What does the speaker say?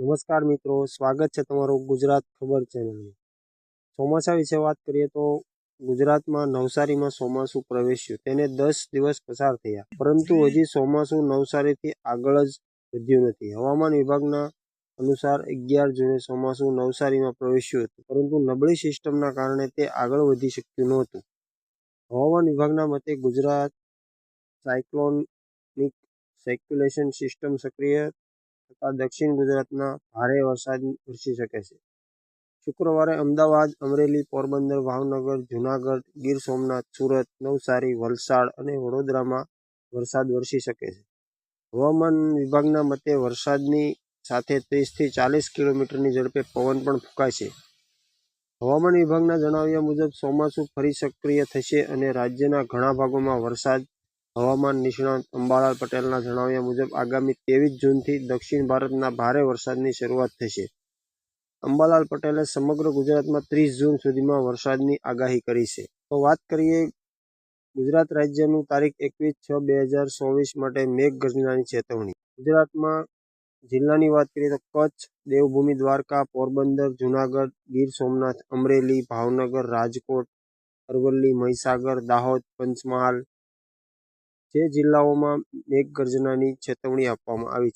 નમસ્કાર મિત્રો, સ્વાગત છે તમારું ગુજરાત ખબર ચેનલમાં ચોમાસા વિશે વાત કરીએ તો ગુજરાતમાં નવસારીમાં ચોમાસું પ્રવેશ્યું. તેને દસ દિવસ પસાર થયા. પરંતુ હજી ચોમાસું નવસારીથી આગળ જ વધ્યું નથી. હવામાન વિભાગના અનુસાર અગિયાર જૂને ચોમાસું નવસારીમાં પ્રવેશ્યું હતું. પરંતુ નબળી સિસ્ટમના કારણે તે આગળ વધી શક્યું નહોતું. હવામાન વિભાગના મતે ગુજરાત સાયક્લોનિક સર્ક્યુલેશન સિસ્ટમ સક્રિય થતા દક્ષિણ ગુજરાતના ભારે વરસાદ વરસી શકે છે. શુક્રવારે અમદાવાદ, અમરેલી, પોરબંદર, ભાવનગર, જૂનાગઢ, ગીર સોમનાથ, સુરત, નવસારી, વલસાડ અને વડોદરામાં વરસાદ વરસી શકે છે. હવામાન વિભાગના મતે વરસાદની સાથે ત્રીસથી ચાલીસ કિલોમીટરની ઝડપે પવન પણ ફૂંકાશે હવામાન વિભાગના જણાવ્યા મુજબ ચોમાસું ફરી સક્રિય થશે અને રાજ્યના ઘણા ભાગોમાં વરસાદ હવામાન નિષ્ણાત અંબાલાલ પટેલના જણાવ્યા મુજબ, આગામી ત્રેવીસ જૂનથી દક્ષિણ ભારતના ભારે વરસાદની શરૂઆત થશે. અંબાલાલ પટેલે સમગ્ર ગુજરાતમાં ત્રીસ જૂન સુધીમાં વરસાદની આગાહી કરી છે. તો વાત કરીએ ગુજરાત રાજ્યનું તારીખ એકવીસ છ બે હજાર ચોવીસ માટે મેઘગર્જનાની ચેતવણી. ગુજરાતમાં જિલ્લાની વાત કરીએ તો કચ્છ, દેવભૂમિ, દ્વારકા, પોરબંદર, જૂનાગઢ, ગીર સોમનાથ, અમરેલી, ભાવનગર, રાજકોટ, અરવલ્લી, મહીસાગર, દાહોદ, પંચમહાલ જે જિલ્લાઓમાં મેઘગર્જનાની ચેતવણી આપવામાં આવી છે.